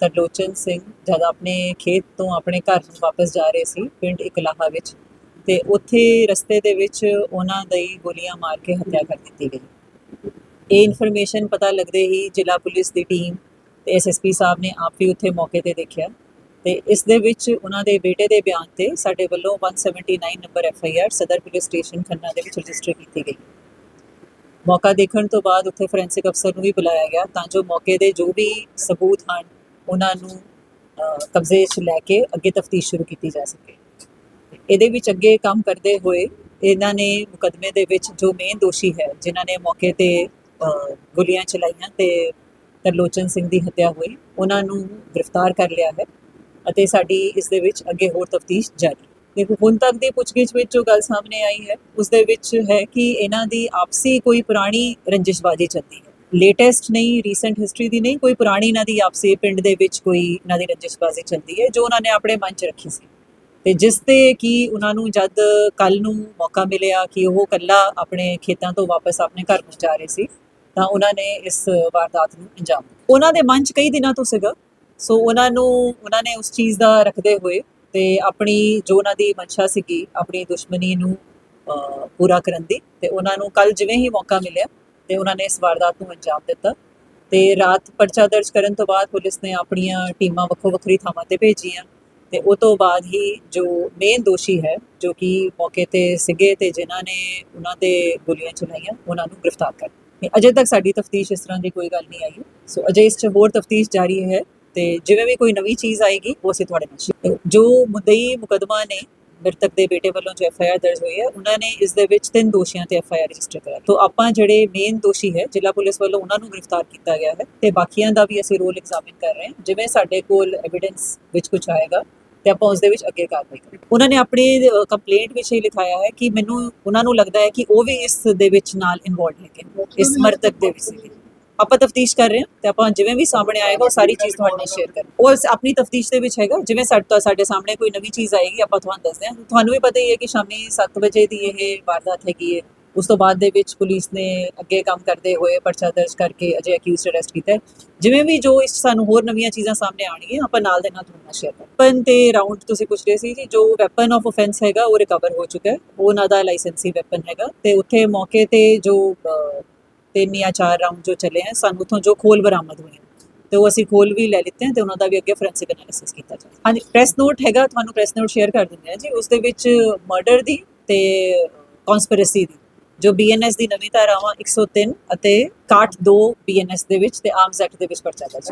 ਤਰਲੋਚਨ ਸਿੰਘ ਜਦ ਆਪਣੇ ਖੇਤ ਤੋਂ ਆਪਣੇ ਘਰ ਨੂੰ ਵਾਪਸ ਜਾ ਰਹੇ ਸੀ, ਪਿੰਡ ਇਕਲਾਹਾ ਵਿੱਚ, ਤੇ ਉੱਥੇ ਰਸਤੇ ਦੇ ਵਿੱਚ ਉਹਨਾਂ ਦੀ ਗੋਲੀਆਂ ਮਾਰ ਕੇ ਹੱਤਿਆ ਕਰ ਦਿੱਤੀ ਗਈ। ਇਹ ਇਨਫੋਰਮੇਸ਼ਨ ਪਤਾ ਲੱਗਦੇ ਹੀ ਜ਼ਿਲ੍ਹਾ ਪੁਲਿਸ ਦੀ ਟੀਮ ਤੇ ਐਸਐਸਪੀ ਸਾਹਿਬ ਨੇ ਆਪ ਵੀ ਉੱਥੇ ਮੌਕੇ ਤੇ ਦੇਖਿਆ ਤੇ ਇਸ ਦੇ ਵਿੱਚ ਉਹਨਾਂ ਦੇ ਬੇਟੇ ਦੇ ਬਿਆਨ ਤੇ ਸਾਡੇ ਵੱਲੋਂ 179 ਨੰਬਰ ਐਫਆਈਆਰ ਸਦਰ ਪੁਲਿਸ ਸਟੇਸ਼ਨ ਖੰਨਾ ਦੇ ਵਿੱਚ ਰਜਿਸਟਰ ਕੀਤੀ ਗਈ। ਮੌਕਾ ਦੇਖਣ ਤੋਂ ਬਾਅਦ ਉੱਥੇ ਫੋਰੈਂਸਿਕ ਅਫਸਰ ਨੂੰ ਵੀ ਬੁਲਾਇਆ ਗਿਆ ਤਾਂ ਜੋ ਮੌਕੇ ਦੇ ਜੋ ਵੀ ਸਬੂਤ ਹਨ ਉਹਨਾਂ ਨੂੰ ਕਬਜ਼ੇ 'ਚ ਲੈ ਕੇ ਅੱਗੇ ਤਫਤੀਸ਼ ਸ਼ੁਰੂ ਕੀਤੀ ਜਾ ਸਕੇ। ਇਹਦੇ ਵਿੱਚ ਅੱਗੇ ਕੰਮ ਕਰਦੇ ਹੋਏ ਇਹਨਾਂ ਨੇ ਮੁਕਦਮੇ ਦੇ ਵਿੱਚ ਜੋ ਮੇਨ ਦੋਸ਼ੀ ਹੈ, ਜਿਨ੍ਹਾਂ ਨੇ ਮੌਕੇ ਤੇ ਗੋਲੀਆਂ ਚਲਾਈਆਂ ਤੇ ਤਰਲੋਚਨ ਸਿੰਘ ਦੀ ਹੱਤਿਆ ਹੋਈ, ਉਹਨਾਂ ਨੂੰ ਗ੍ਰਿਫਤਾਰ ਕਰ ਲਿਆ ਹੈ ਅਤੇ ਸਾਡੀ ਇਸ ਦੇ ਵਿੱਚ ਅੱਗੇ ਹੋਰ ਤਫਤੀਸ਼ ਜਾਰੀ। ਦੇਖੋ, ਹੁਣ ਤੱਕ ਦੀ ਪੁੱਛਗਿੱਛ ਵਿੱਚ ਜੋ ਗੱਲ ਸਾਹਮਣੇ ਆਈ ਹੈ, ਉਸ ਦੇ ਵਿੱਚ ਹੈ ਕਿ ਇਹਨਾਂ ਦੀ ਆਪਸੀ ਕੋਈ ਪੁਰਾਣੀ ਰੰਜਿਸ਼ਬਾਜੀ ਚੱਲਦੀ ਹੈ। ਲੇਟੈਸਟ ਨਹੀਂ ਰੀਸੈਂਟ ਹਿਸਟਰੀ ਦੀ ਨਹੀਂ, ਕੋਈ ਪੁਰਾਣੀ ਇਹਨਾਂ ਦੀ ਆਪਸੀ ਪਿੰਡ ਦੇ ਵਿੱਚ ਕੋਈ ਇਹਨਾਂ ਦੀ ਰੰਜਿਸ਼ਬਾਜੀ ਚੱਲਦੀ ਹੈ, ਜੋ ਉਹਨਾਂ ਨੇ ਆਪਣੇ ਮਨ 'ਚ ਰੱਖੀ ਸੀ। ਤੇ ਜਿਸ ਤੇ ਕਿ ਉਹਨਾਂ ਨੂੰ ਜਦ ਕੱਲ ਨੂੰ ਮੌਕਾ ਮਿਲਿਆ ਕਿ ਉਹ ਕੱਲਾ ਆਪਣੇ ਖੇਤਾਂ ਤੋਂ ਵਾਪਸ ਆਪਣੇ ਘਰ ਨੂੰ ਜਾ ਰਹੇ ਸੀ, ਤਾਂ ਉਹਨਾਂ ਨੇ ਇਸ ਵਾਰਦਾਤ ਨੂੰ ਅੰਜਾਮ ਦਿੱਤਾ। ਉਹਨਾਂ ਦੇ ਮਨ 'ਚ ਕਈ ਦਿਨਾਂ ਤੋਂ ਸੀਗਾ, ਸੋ ਉਹਨਾਂ ਨੂੰ, ਉਹਨਾਂ ਨੇ ਉਸ ਚੀਜ਼ ਦਾ ਰੱਖਦੇ ਹੋਏ ਤੇ ਆਪਣੀ ਜੋ ਉਹਨਾਂ ਦੀ ਮਨਸ਼ਾ ਸੀਗੀ, ਆਪਣੀ ਦੁਸ਼ਮਣੀ ਨੂੰ ਪੂਰਾ ਕਰਨ ਦੀ, ਤੇ ਉਹਨਾਂ ਨੂੰ ਕੱਲ ਜਿਵੇਂ ਹੀ ਮੌਕਾ ਮਿਲਿਆ ਤੇ ਉਹਨਾਂ ਨੇ ਇਸ ਵਾਰਦਾਤ ਨੂੰ ਅੰਜਾਮ ਦਿੱਤਾ ਤੇ ਰਾਤ ਪਰਚਾ ਦਰਜ ਕਰਨ ਤੋਂ ਬਾਅਦ ਪੁਲਿਸ ਨੇ ਆਪਣੀਆਂ ਟੀਮਾਂ ਵੱਖੋ ਵੱਖਰੀ ਥਾਵਾਂ ਤੇ ਭੇਜੀਆਂ ਤੇ ਉਹ ਤੋਂ ਬਾਅਦ ਹੀ ਜੋ ਮੇਨ ਦੋਸ਼ੀ ਹੈ, ਜੋ ਕਿ ਮੌਕੇ ਤੇ ਸਿਗੇ ਤੇ ਜਿਨ੍ਹਾਂ ਨੇ ਉਹਨਾਂ ਦੇ ਗੋਲੀਆਂ ਚਲਾਈਆਂ, ਉਹਨਾਂ ਨੂੰ ਗ੍ਰਿਫਤਾਰ ਕਰ ਅਜੇ ਤੱਕ ਸਾਡੀ ਤਫਤੀਸ਼ ਇਸ ਤਰ੍ਹਾਂ ਦੀ ਕੋਈ ਗੱਲ ਨਹੀਂ ਆਈ ਸੋ ਅਜੇ ਇਸ 'ਚ ਹੋਰ ਤਫਤੀਸ਼ ਜਾਰੀ ਹੈ ਤੇ ਜਿਵੇਂ ਵੀ ਕੋਈ ਨਵੀਂ ਚੀਜ਼ ਆਏਗੀ, ਉਹ ਅਸੀਂ ਤੁਹਾਡੇ ਨਾਲ ਜੋ ਮੁੱਦਈ ਮੁਕਦਮਾ ਨੇ ਮ੍ਰਿਤਕ ਦੇ ਬੇਟੇ ਵੱਲੋਂ ਜੋ ਐਫ ਆਈ ਆਰ ਦਰਜ ਹੋਈ ਹੈ, ਉਹਨਾਂ ਨੇ ਇਸ ਦੇ ਵਿੱਚ ਤਿੰਨ ਦੋਸ਼ੀਆਂ ਤੇ ਐਫ ਆਈ ਆਰ ਰਜਿਸਟਰ ਕਰਾਇਆ ਤੋਂ ਆਪਾਂ ਜਿਹੜੇ ਮੇਨ ਦੋਸ਼ੀ ਹੈ, ਜ਼ਿਲ੍ਹਾ ਪੁਲਿਸ ਵੱਲੋਂ ਉਹਨਾਂ ਨੂੰ ਗ੍ਰਿਫਤਾਰ ਕੀਤਾ ਗਿਆ ਹੈ ਤੇ ਬਾਕੀਆਂ ਦਾ ਵੀ ਅਸੀਂ ਰੋਲ ਐਗਜ਼ਾਮਿਨ ਕਰ ਰਹੇ ਹਾਂ। ਜਿਵੇਂ ਸਾਡੇ ਕੋਲ ਐਵੀਡੈਂਸ ਵਿੱਚ ਕੁਝ ਆਏਗਾ ਤੇ ਆਪਾਂ ਉਸ ਦੇ ਵਿੱਚ ਅੱਗੇ ਕਾਰਵਾਈ ਕਰਾਂਗੇ। ਉਹਨਾਂ ਨੇ ਆਪਣੀ ਕੰਪਲੇਂਟ ਵਿੱਚ ਇਹ ਲਿਖਾਇਆ ਹੈ ਕਿ ਮੈਨੂੰ, ਉਹਨਾਂ ਨੂੰ ਲੱਗਦਾ ਹੈ ਕਿ ਉਹ ਵੀ ਇਸ ਦੇ ਵਿੱਚ ਨਾਲ ਇਨਵੋਲਡ ਹੈਗੇ ਇਸ ਮਰਤਕ ਦੇ ਵਿੱਚ ਆਪਾਂ ਤਫਤੀਸ਼ ਕਰ ਰਹੇ ਹਾਂ ਤੇ ਆਪਾਂ ਜਿਵੇਂ ਵੀ ਸਾਹਮਣੇ ਆਏਗਾ ਉਹ ਸਾਰੀ ਚੀਜ਼ ਤੁਹਾਡੇ ਨਾਲ ਸ਼ੇਅਰ ਕਰਾਂਗੇ। ਉਹ ਆਪਣੀ ਤਫਤੀਸ਼ ਦੇ ਵਿੱਚ ਹੈਗਾ, ਜਿਵੇਂ ਸਾਡੇ ਸਾਡੇ ਸਾਹਮਣੇ ਕੋਈ ਨਵੀਂ ਚੀਜ਼ ਆਏਗੀ, ਆਪਾਂ ਤੁਹਾਨੂੰ ਦੱਸਦੇ ਹਾਂ। ਤੁਹਾਨੂੰ ਵੀ ਪਤਾ ਹੀ ਹੈ ਕਿ ਸ਼ਾਮੀ 7 ਵਜੇ ਦੀ ਇਹ ਵਾਰਦਾਤ ਹੈਗੀ ਹੈ। ਉਸ ਤੋਂ ਬਾਅਦ ਦੇ ਵਿੱਚ ਪੁਲਿਸ ਨੇ ਅੱਗੇ ਕੰਮ ਕਰਦੇ ਹੋਏ ਪਰਚਾ ਦਰਜ ਕਰਕੇ ਅਜੇ ਅਕਿਊਜ਼ਡ ਅਰੈਸਟ ਕੀਤਾ ਜਿਵੇਂ ਵੀ ਜੋ ਇਸ ਸਾਨੂੰ ਹੋਰ ਨਵੀਆਂ ਚੀਜ਼ਾਂ ਸਾਹਮਣੇ ਆਉਣਗੀਆਂ, ਆਪਾਂ ਨਾਲ ਦੇ ਨਾਲ ਤੁਹਾਨੂੰ ਨਾਲ ਸ਼ੇਅਰ ਕਰਾਂਗੇ। ਵੈਪਨ ਤੇ ਰਾਉਂਡ ਤੁਸੀਂ ਪੁੱਛ ਰਹੇ ਸੀ ਜੀ, ਜੋ ਵੈਪਨ ਆਫ ਆਫੈਂਸ ਹੈਗਾ, ਉਹ ਰਿਕਵਰ ਹੋ ਚੁੱਕਾ ਹੈ। ਉਹ ਉਹਨਾਂ ਦਾ ਲਾਇਸੈਂਸੀ ਵੈਪਨ ਹੈਗਾ ਤੇ ਉੱਥੇ ਮੌਕੇ ਤੇ ਜੋ ਤਿੰਨ ਜਾਂ ਚਾਰ ਰਾਉਂਡ ਜੋ ਚੱਲੇ ਆ ਸਾਨੂੰ ਉਥੋਂ ਜੋ ਖੋਲ ਬਰਾਮਦ ਹੋਏ ਆ, ਤੇ ਉਹ ਅਸੀਂ ਖੋਲ ਵੀ ਲੈ ਲਿੱਤੇ ਤੇ ਉਹਨਾਂ ਦਾ ਵੀ ਅੱਗੇ ਫੋਰੈਂਸਿਕ ਐਨਾਲਿਸਿਸ ਕੀਤਾ ਜਾਵੇ। ਹਾਂਜੀ ਪ੍ਰੈਸ ਨੋਟ ਹੈਗਾ ਤੁਹਾਨੂੰ ਪ੍ਰੈਸ ਨੋਟ ਸ਼ੇਅਰ ਕਰ ਦਿੰਦੇ ਆ ਜੀ। ਉਸ ਦੇ ਵਿੱਚ ਮਰਡਰ ਦੀ ਤੇ ਕਨਸਪੀਰੇਸੀ ਦੀ ਜੋ ਬੀਐਨਐਸ ਦੀ ਨਵੀਂ ਧਾਰਾਵਾਂ 103 ਅਤੇ 62 ਬੀਐਨਐਸ ਦੇ ਵਿੱਚ ਤੇ ਆਰਮਸ ਐਕਟ ਦੇ ਵਿੱਚ ਪਰਚਾ ਦਰਜ